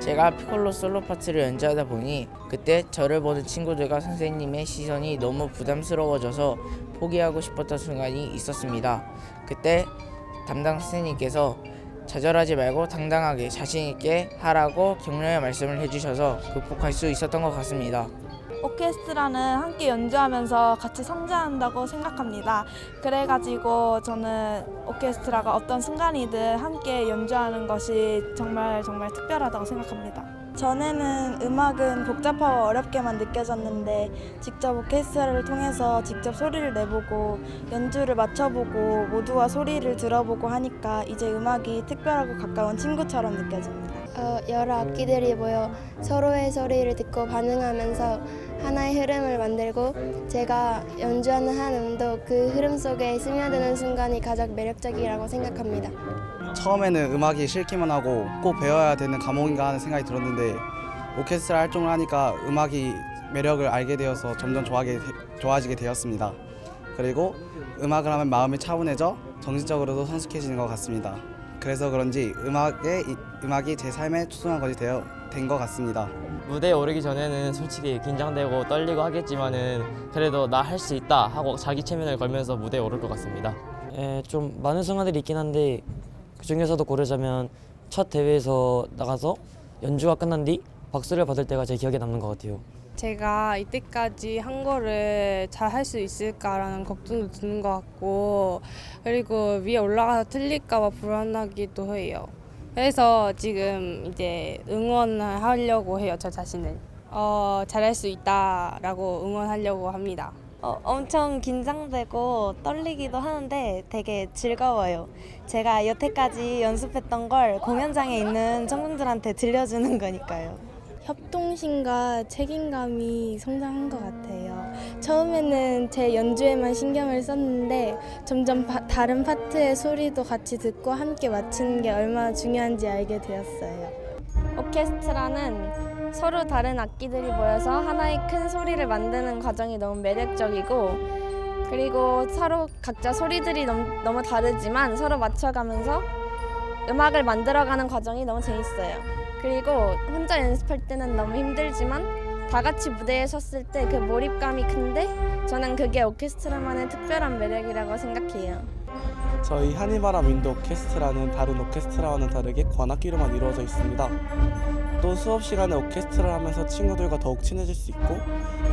제가 피콜로 솔로 파트를 연주하다 보니 그때 저를 보는 친구들과 선생님의 시선이 너무 부담스러워져서 포기하고 싶었던 순간이 있었습니다. 그때 담당 선생님께서 좌절하지 말고 당당하게 자신 있게 하라고 격려의 말씀을 해주셔서 극복할 수 있었던 것 같습니다. 오케스트라는 함께 연주하면서 같이 성장한다고 생각합니다. 그래가지고 저는 오케스트라가 어떤 순간이든 함께 연주하는 것이 정말 정말 특별하다고 생각합니다. 전에는 음악은 복잡하고 어렵게만 느껴졌는데 직접 오케스트라를 통해서 직접 소리를 내보고 연주를 맞춰보고 모두와 소리를 들어보고 하니까 이제 음악이 특별하고 가까운 친구처럼 느껴집니다. 어, 여러 악기들이 모여 서로의 소리를 듣고 반응하면서 하나의 흐름을 만들고 제가 연주하는 한 음도 그 흐름 속에 스며드는 순간이 가장 매력적이라고 생각합니다. 처음에는 음악이 싫기만 하고 꼭 배워야 되는 과목인가 하는 생각이 들었는데 오케스트라 활동을 하니까 음악이 매력을 알게 되어서 점점 좋아하게 되- 좋아지게 되었습니다. 그리고 음악을 하면 마음이 차분해져 정신적으로도 성숙해지는 것 같습니다. 그래서 그런지 음악에 이- 음악이 제 삶에 투순한 것이 되어 된 것 같습니다. 무대에 오르기 전에는 솔직히 긴장되고 떨리고 하겠지만은 그래도 나 할 수 있다 하고 자기 체면을 걸면서 무대에 오를 것 같습니다. 예, 좀 많은 순간들이 있긴 한데 그 중에서도 고르자면 첫 대회에서 나가서 연주가 끝난 뒤 박수를 받을 때가 제 기억에 남는 것 같아요. 제가 이때까지 한 거를 잘 할 수 있을까라는 걱정도 드는 것 같고 그리고 위에 올라가서 틀릴까 봐 불안하기도 해요. 그래서 지금 이제 응원을 하려고 해요 저 자신을 어, 잘할 수 있다라고 응원하려고 합니다. 어, 엄청 긴장되고 떨리기도 하는데 되게 즐거워요. 제가 여태까지 연습했던 걸 공연장에 있는 청중들한테 들려주는 거니까요. 협동심과 책임감이 성장한 것 같아요. 처음에는 제 연주에만 신경을 썼는데 점점 바- 다른 파트의 소리도 같이 듣고 함께 맞추는 게 얼마나 중요한지 알게 되었어요. 오케스트라는 서로 다른 악기들이 모여서 하나의 큰 소리를 만드는 과정이 너무 매력적이고 그리고 서로 각자 소리들이 너무, 너무 다르지만 서로 맞춰가면서 음악을 만들어가는 과정이 너무 재밌어요. 그리고 혼자 연습할 때는 너무 힘들지만 다 같이 무대에 섰을 때 그 몰입감이 큰데 저는 그게 오케스트라만의 특별한 매력이라고 생각해요. 저희 한이바람 윈드 오케스트라는 다른 오케스트라와는 다르게 관악기로만 이루어져 있습니다. 또 수업 시간에 오케스트라를 하면서 친구들과 더욱 친해질 수 있고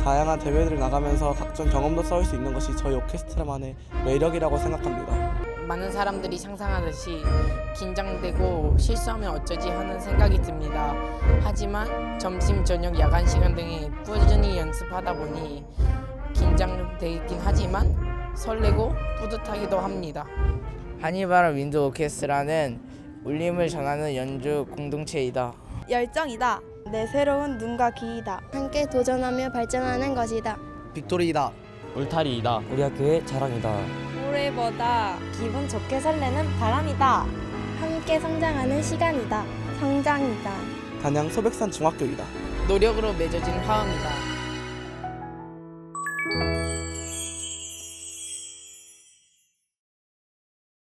다양한 대회들을 나가면서 각종 경험도 쌓을 수 있는 것이 저희 오케스트라만의 매력이라고 생각합니다. 많은 사람들이 상상하듯이 긴장되고 실수하면 어쩌지 하는 생각이 듭니다. 하지만 점심, 저녁, 야간 시간 등에 꾸준히 연습하다 보니 긴장되긴 하지만 설레고 뿌듯하기도 합니다. 한이바람 윈드 오케스트라는 울림을 전하는 연주 공동체이다. 열정이다. 내 새로운 눈과 귀이다. 함께 도전하며 발전하는 것이다. 빅토리이다. 울타리이다. 우리 학교의 자랑이다. 올해보다 기분 좋게 설레는 바람이다. 함께 성장하는 시간이다. 성장이다. 단양 소백산 중학교이다. 노력으로 맺어진 화음이다.